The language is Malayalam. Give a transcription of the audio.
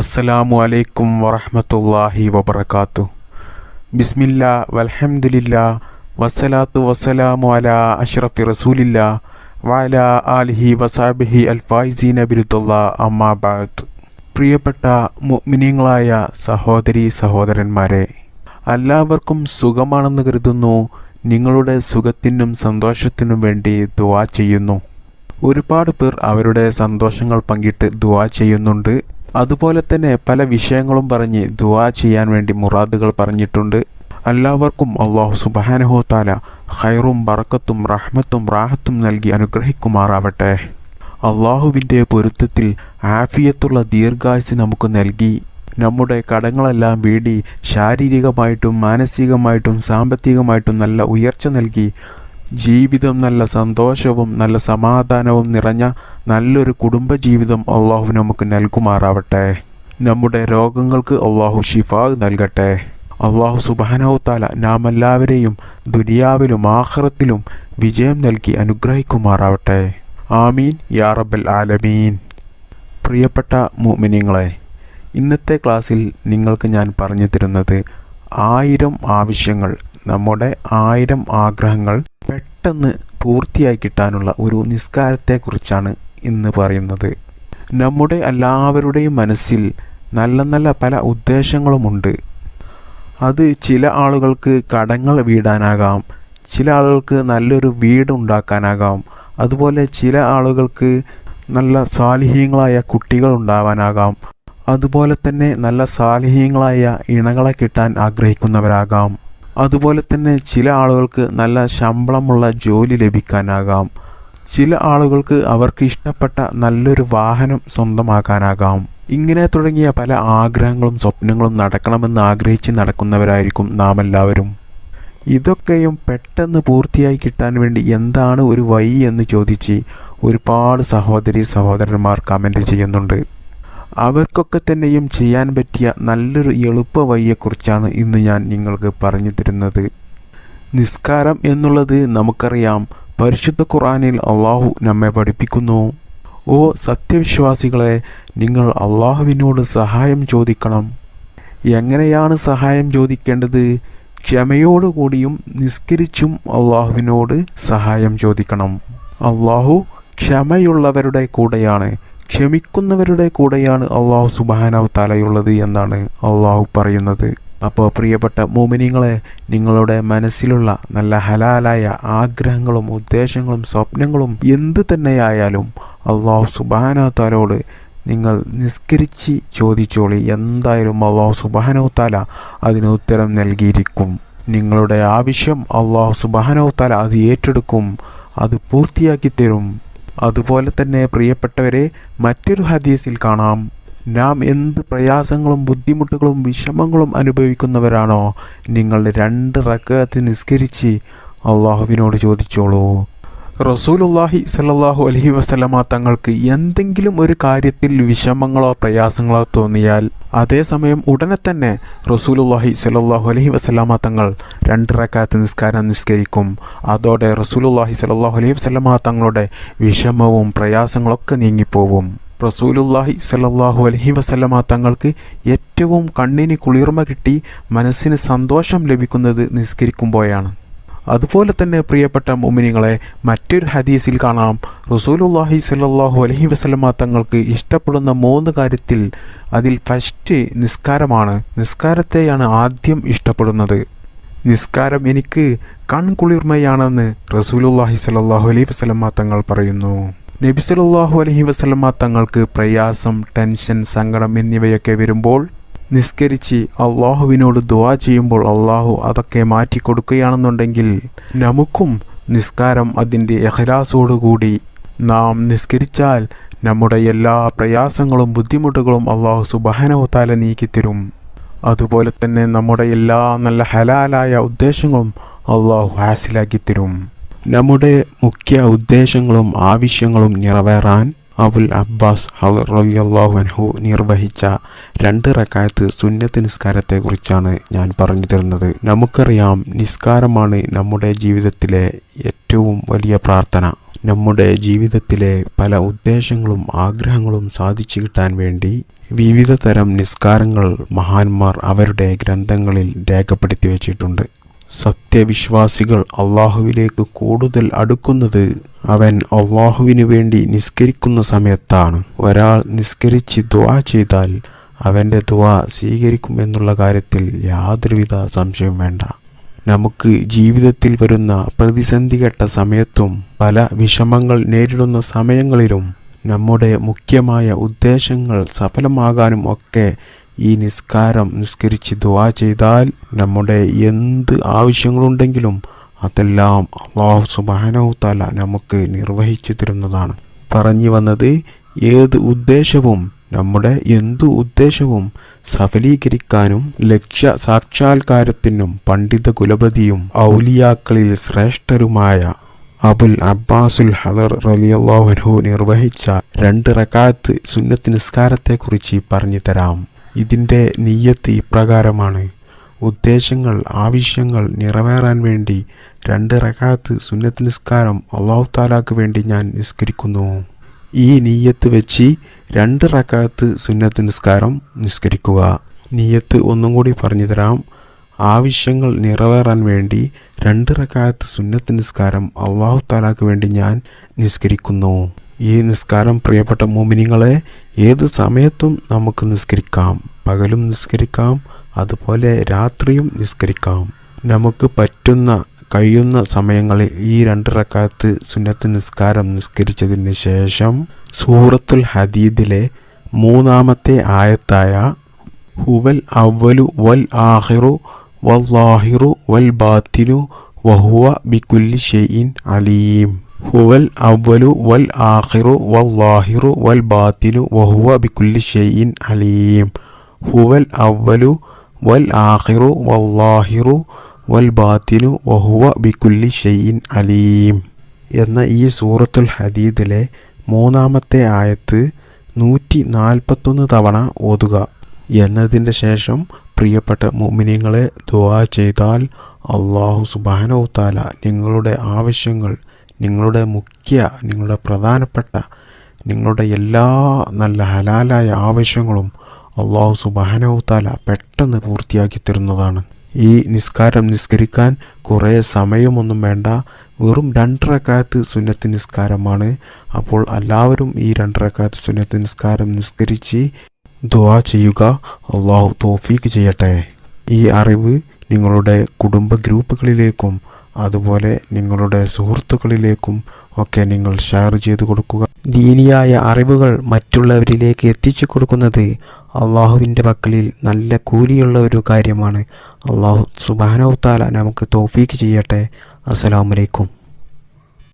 അസ്സലാമു അലൈക്കും വറഹ്മത്തുള്ളാഹി വബറകാത്തു. ബിസ്മില്ല വൽഹംദുലില്ല വസ്സലാത്തു വസ്സലാമു അലാ അഷ്റഫി റസൂലില്ല വാല ആലിഹി വസാബിഹി അൽഫായിസീന ബിരുദുള്ള അമ്മാ ബഅദ്. പ്രിയപ്പെട്ട മുഅ്മിനീങ്ങളായ സഹോദരി സഹോദരന്മാരെ എല്ലാവർക്കും സുഖമാണെന്ന് കരുതുന്നു നിങ്ങളുടെ സുഖത്തിനും സന്തോഷത്തിനും വേണ്ടി ദുആ ചെയ്യുന്നു. ഒരുപാട് പേർ അവരുടെ സന്തോഷങ്ങൾ പങ്കിട്ട് ദുആ ചെയ്യുന്നുണ്ട്. അതുപോലെ തന്നെ പല വിഷയങ്ങളും പറഞ്ഞ് ദുവാ ചെയ്യാൻ വേണ്ടി മുറാദുകൾ പറഞ്ഞിട്ടുണ്ട്. എല്ലാവർക്കും അള്ളാഹു താല ഖൈറും ബറക്കത്തും റഹ്മത്തും റാഹത്തും നൽകി അനുഗ്രഹിക്കുമാറാവട്ടെ. അള്ളാഹുവിന്റെ പൊരുത്തത്തിൽ ആഫിയത്തുള്ള ദീർഘായുസ് നമുക്ക് നൽകി. നമ്മുടെ കടങ്ങളെല്ലാം വീടി ശാരീരികമായിട്ടും മാനസികമായിട്ടും സാമ്പത്തികമായിട്ടും നല്ല ഉയർച്ച നൽകി. ജീവിതം നല്ല സന്തോഷവും നല്ല സമാധാനവും നിറഞ്ഞ നല്ലൊരു കുടുംബജീവിതം അള്ളാഹു നമുക്ക് നൽകുമാറാവട്ടെ. നമ്മുടെ രോഗങ്ങൾക്ക് അള്ളാഹു ഷിഫാ നൽകട്ടെ. അള്ളാഹു സുബാനവുത്താല നാം എല്ലാവരെയും ദുനിയാവിലും ആഹ്റത്തിലും വിജയം നൽകി അനുഗ്രഹിക്കുമാറാവട്ടെ. ആമീൻ. യാ റബ്ബൽ ആലമീൻ. പ്രിയപ്പെട്ട മുഅ്മിനീങ്ങളെ ഇന്നത്തെ ക്ലാസ്സിൽ നിങ്ങൾക്ക് ഞാൻ പറഞ്ഞു തരുന്നത് ആയിരം ആവശ്യങ്ങൾ നമ്മുടെ ആയിരം ആഗ്രഹങ്ങൾ പെട്ടെന്ന് പൂർത്തിയായി കിട്ടാനുള്ള ഒരു നിസ്കാരത്തെക്കുറിച്ചാണ് ഇന്ന് പറയുന്നത്. നമ്മുടെ എല്ലാവരുടെയും മനസ്സിൽ നല്ല നല്ല പല ഉദ്ദേശങ്ങളുമുണ്ട്. അത് ചില ആളുകൾക്ക് കടങ്ങൾ വീടാനാകാം ചില ആളുകൾക്ക് നല്ലൊരു വീട് ഉണ്ടാക്കാനാകാം അതുപോലെ ചില ആളുകൾക്ക് നല്ല സാലിഹ്യങ്ങളായ കുട്ടികൾ ഉണ്ടാവാനാകാം അതുപോലെ തന്നെ നല്ല സാലിഹ്യങ്ങളായ ഇണകളെ കിട്ടാൻ ആഗ്രഹിക്കുന്നവരാകാം. അതുപോലെ തന്നെ ചില ആളുകൾക്ക് നല്ല ശമ്പളമുള്ള ജോലി ലഭിക്കാനാകാം. ചില ആളുകൾക്ക് അവർക്ക് ഇഷ്ടപ്പെട്ട നല്ലൊരു വാഹനം സ്വന്തമാക്കാനാകാം. ഇങ്ങനെ തുടങ്ങിയ പല ആഗ്രഹങ്ങളും സ്വപ്നങ്ങളും നടക്കണമെന്ന് ആഗ്രഹിച്ച് നടക്കുന്നവരായിരിക്കും നാം എല്ലാവരും ഇതൊക്കെയും പെട്ടെന്ന് പൂർത്തിയായി കിട്ടാൻ വേണ്ടി എന്താണ് ഒരു വഴി എന്ന് ചോദിച്ച് ഒരുപാട് സഹോദരി സഹോദരന്മാർ കമന്റ് ചെയ്യുന്നുണ്ട്. അവർക്കൊക്കെ തന്നെയും ചെയ്യാൻ പറ്റിയ നല്ലൊരു എളുപ്പ വഴിയെക്കുറിച്ചാണ് ഇന്ന് ഞാൻ നിങ്ങൾക്ക് പറഞ്ഞു തരുന്നത്. നിസ്കാരം എന്നുള്ളത് നമുക്കറിയാം. പരിശുദ്ധ ഖുറാനിൽ അള്ളാഹു നമ്മെ പഠിപ്പിക്കുന്നു. ഓ സത്യവിശ്വാസികളെ നിങ്ങൾ അള്ളാഹുവിനോട് സഹായം ചോദിക്കണം. എങ്ങനെയാണ് സഹായം ചോദിക്കേണ്ടത്? ക്ഷമയോടുകൂടിയും നിസ്കരിച്ചും അള്ളാഹുവിനോട് സഹായം ചോദിക്കണം. അള്ളാഹു ക്ഷമയുള്ളവരുടെ കൂടെയാണ്. ക്ഷമിക്കുന്നവരുടെ കൂടെയാണ് അള്ളാഹു സുബാനാവ് തലയുള്ളത് എന്നാണ് അള്ളാഹു പറയുന്നത്. അപ്പോൾ പ്രിയപ്പെട്ട മോമിനിങ്ങളെ നിങ്ങളുടെ മനസ്സിലുള്ള നല്ല ഹലാലായ ആഗ്രഹങ്ങളും ഉദ്ദേശങ്ങളും സ്വപ്നങ്ങളും എന്ത് തന്നെയായാലും അള്ളാഹു സുബാന താലോട് നിങ്ങൾ നിസ്കരിച്ച് ചോദിച്ചോളി. എന്തായാലും അള്ളാഹു സുബാനോ താല അതിന് ഉത്തരം നൽകിയിരിക്കും. നിങ്ങളുടെ ആവശ്യം അള്ളാഹു സുബാനോ താല അത് ഏറ്റെടുക്കും അത് പൂർത്തിയാക്കി തരും അതുപോലെ തന്നെ പ്രിയപ്പെട്ടവരെ മറ്റൊരു ഹദീസിൽ കാണാം. നാം എന്ത് പ്രയാസങ്ങളും ബുദ്ധിമുട്ടുകളും വിഷമങ്ങളും അനുഭവിക്കുന്നവരാണോ നിങ്ങൾ രണ്ട് റക്കത്ത് നിസ്കരിച്ച് അള്ളാഹുവിനോട് ചോദിച്ചോളൂ. റസൂലുല്ലാഹി സല്ലാഹു അലഹി വസ്ലമ തങ്ങൾക്ക് എന്തെങ്കിലും ഒരു കാര്യത്തിൽ വിഷമങ്ങളോ പ്രയാസങ്ങളോ തോന്നിയാൽ അതേസമയം ഉടനെ തന്നെ റസൂലുല്ലാഹി സല്ലാഹു അലഹി വസ്ലമ തങ്ങൾ രണ്ട് റക്കാത്ത് നിസ്കാരം നിസ്കരിക്കും. അതോടെ റസൂലുല്ലാഹി സല്ലാഹു അലഹി വസ്ലമ തങ്ങളുടെ വിഷമവും പ്രയാസങ്ങളൊക്കെ നീങ്ങിപ്പോവും. റസൂലുല്ലാഹി സല്ലാഹു അലഹി വസ്ലമ തങ്ങൾക്ക് ഏറ്റവും കണ്ണിന് കുളിർമ കിട്ടി മനസ്സിന് സന്തോഷം ലഭിക്കുന്നത് നിസ്കരിക്കുമ്പോഴാണ്. അതുപോലെ തന്നെ പ്രിയപ്പെട്ട മുമിനിങ്ങളെ മറ്റൊരു ഹദീസിൽ കാണാം. റസൂലുല്ലാഹി സല്ലാഹു അലഹി വസ്ലമ തങ്ങൾക്ക് ഇഷ്ടപ്പെടുന്ന മൂന്ന് കാര്യത്തിൽ അതിൽ ഫസ്റ്റ് നിസ്കാരമാണ്. നിസ്കാരത്തെയാണ് ആദ്യം ഇഷ്ടപ്പെടുന്നത്. നിസ്കാരം എനിക്ക് കൺകുളിർമയാണെന്ന് റസൂലുല്ലാഹി സല്ലാഹു അലൈഹി വസ്ലമ തങ്ങൾ പറയുന്നു. നബി സല്ലാഹു അലഹി വസ്ലമ തങ്ങൾക്ക് പ്രയാസം ടെൻഷൻ സങ്കടം എന്നിവയൊക്കെ വരുമ്പോൾ നിസ്കരിച്ച് അള്ളാഹുവിനോട് ദുവാ ചെയ്യുമ്പോൾ അള്ളാഹു അതൊക്കെ മാറ്റിക്കൊടുക്കുകയാണെന്നുണ്ടെങ്കിൽ നമുക്കും നിസ്കാരം അതിന്റെ എഹലാസോടുകൂടി നാം നിസ്കരിച്ചാൽ നമ്മുടെ എല്ലാ പ്രയാസങ്ങളും ബുദ്ധിമുട്ടുകളും അള്ളാഹു സുബഹനവത്താല നീക്കിത്തരും അതുപോലെ തന്നെ നമ്മുടെ എല്ലാ നല്ല ഹലാലായ ഉദ്ദേശങ്ങളും അള്ളാഹു ഹാസിലാക്കിത്തരും നമ്മുടെ മുഖ്യ ഉദ്ദേശങ്ങളും ആവശ്യങ്ങളും നിറവേറാൻ അബുൽ അബ്ബാസ് റളിയല്ലാഹു അൻഹു നിർവഹിച്ച രണ്ട് റക്കായത്ത് സുന്നത്ത് നിസ്കാരത്തെക്കുറിച്ചാണ് ഞാൻ പറഞ്ഞു തരുന്നത്. നമുക്കറിയാം നിസ്കാരമാണ് നമ്മുടെ ജീവിതത്തിലെ ഏറ്റവും വലിയ പ്രാർത്ഥന. നമ്മുടെ ജീവിതത്തിലെ പല ഉദ്ദേശങ്ങളും ആഗ്രഹങ്ങളും സാധിച്ചു കിട്ടാൻ വേണ്ടി വിവിധ തരം നിസ്കാരങ്ങൾ മഹാന്മാർ അവരുടെ ഗ്രന്ഥങ്ങളിൽ രേഖപ്പെടുത്തി വച്ചിട്ടുണ്ട്. സത്യവിശ്വാസികൾ അള്ളാഹുവിലേക്ക് കൂടുതൽ അടുക്കുന്നത് അവൻ അള്ളാഹുവിനു വേണ്ടി നിസ്കരിക്കുന്ന സമയത്താണ്. ഒരാൾ നിസ്കരിച്ച് ദുവാ ചെയ്താൽ അവന്റെ ദുവാ സ്വീകരിക്കുമെന്നുള്ള കാര്യത്തിൽ യാതൊരുവിധ സംശയം വേണ്ട. നമുക്ക് ജീവിതത്തിൽ വരുന്ന പ്രതിസന്ധി ഘട്ട സമയത്തും പല വിഷമങ്ങൾ നേരിടുന്ന സമയങ്ങളിലും നമ്മുടെ മുഖ്യമായ ഉദ്ദേശങ്ങൾ സഫലമാകാനും ഒക്കെ ഈ നിസ്കാരം നിസ്കരിച്ച് ദുവാ ചെയ്താൽ നമ്മുടെ എന്ത് ആവശ്യങ്ങളുണ്ടെങ്കിലും അതെല്ലാം അള്ളാഹു സുബാനഹു താല നമുക്ക് നിർവഹിച്ചു തരുന്നതാണ്. പറഞ്ഞു വന്നത് ഏത് ഉദ്ദേശവും നമ്മുടെ എന്തു ഉദ്ദേശവും സഫലീകരിക്കാനും ലക്ഷ്യ സാക്ഷാത്കാരത്തിനും പണ്ഡിത കുലപതിയും ഔലിയാക്കളിൽ ശ്രേഷ്ഠരുമായ അബുൽ അബ്ബാസുൽ ഹദർ റലിയല്ലാഹു നിർവഹിച്ച രണ്ട് റക്കാത്ത് സുന്നത്ത് നിസ്കാരത്തെക്കുറിച്ച് പറഞ്ഞു തരാം. ഇതിന്റെ നീയത്ത് ഇപ്രകാരമാണ്. ഉദ്ദേശങ്ങൾ ആവശ്യങ്ങൾ നിറവേറാൻ വേണ്ടി രണ്ട് റക്കാത്ത് സുന്നത്ത് നിസ്കാരം അള്ളാഹു താലാക്ക് വേണ്ടി ഞാൻ നിസ്കരിക്കുന്നു. ഈ നീയത്ത് വെച്ച് രണ്ട് റക്കാത്ത് സുന്നത്ത് നിസ്കാരം നിസ്കരിക്കുക. നീയത്ത് ഒന്നും കൂടി പറഞ്ഞു തരാം. ആവശ്യങ്ങൾ നിറവേറാൻ വേണ്ടി രണ്ട് റക്കാത്ത് സുന്നത്ത് നിസ്കാരം അള്ളാഹു താലാക്ക് വേണ്ടി ഞാൻ നിസ്കരിക്കുന്നു. ഈ നിസ്കാരം പ്രിയപ്പെട്ട മോമിനിങ്ങളെ ഏത് സമയത്തും നമുക്ക് നിസ്കരിക്കാം. പകലും നിസ്കരിക്കാം അതുപോലെ രാത്രിയും നിസ്കരിക്കാം. നമുക്ക് പറ്റുന്ന കഴിയുന്ന സമയങ്ങളിൽ ഈ രണ്ട് റക്കാത്ത് സുന്നത്ത് നിസ്കാരം നിസ്കരിച്ചതിന് ശേഷം സൂറത്തുൽ ഹദീദിലെ മൂന്നാമത്തെ ആയത്തായ ഹുവൽ അവലു വൽ ആഹിറു വല്ലാഹിറു വൽ ബാത്തിനു വഹുവ ബിക്കുല്ലി ഷെയ്ൻ അലീം. ഹുവൽ അവലു വൽ ആഹിറു വല്ലാഹിറു വൽ ബാത്തിലു വഹുവ ബിക്കുല്ലി ഷെയ്ഇൻ അലീം. ഹുവൽ അവലു വൽ ആഹിറു വല്ലാഹിറു വൽ ബാത്തിലു വഹുവ ബിക്കുല്ലി ഷെയ്ഇൻ അലീം. എന്ന ഈ സൂറത്തുൽ ഹദീദിലെ മൂന്നാമത്തെ ആയത്ത് നൂറ്റി നാൽപ്പത്തൊന്ന് തവണ ഓതുക. എന്നതിന്റെ ശേഷം പ്രിയപ്പെട്ട മുമിനിങ്ങളെ ദുവാ ചെയ്താൽ അള്ളാഹു സുബാനോ താല നിങ്ങളുടെ ആവശ്യങ്ങൾ നിങ്ങളുടെ മുഖ്യ നിങ്ങളുടെ പ്രധാനപ്പെട്ട നിങ്ങളുടെ എല്ലാ നല്ല ഹലാലായ ആവശ്യങ്ങളും അള്ളാഹു താല പെട്ടെന്ന് പൂർത്തിയാക്കി തരുന്നതാണ്. ഈ നിസ്കാരം നിസ്കരിക്കാൻ കുറേ സമയമൊന്നും വേണ്ട. വെറും രണ്ടരക്കാലത്ത് സുന്നത്ത് നിസ്കാരമാണ്. അപ്പോൾ എല്ലാവരും ഈ രണ്ടരക്കാലത്ത് സുന്നത്ത് നിസ്കാരം നിസ്കരിച്ച് ദുവാ ചെയ്യുക. അള്ളാഹു തോഫീക്ക് ചെയ്യട്ടെ. ഈ അറിവ് നിങ്ങളുടെ കുടുംബ ഗ്രൂപ്പുകളിലേക്കും അതുപോലെ നിങ്ങളുടെ സുഹൃത്തുക്കളിലേക്കും ഒക്കെ നിങ്ങൾ ഷെയർ ചെയ്ത് കൊടുക്കുക. ദീനിയായ അറിവുകൾ മറ്റുള്ളവരിലേക്ക് എത്തിച്ചു കൊടുക്കുന്നത് അള്ളാഹുവിന്റെ പക്കലിൽ നല്ല കൂലിയുള്ള ഒരു കാര്യമാണ്. അള്ളാഹു സുബാനവത്താല നമുക്ക് തോഫീക്ക് ചെയ്യട്ടെ. അസ്സലാമലൈക്കും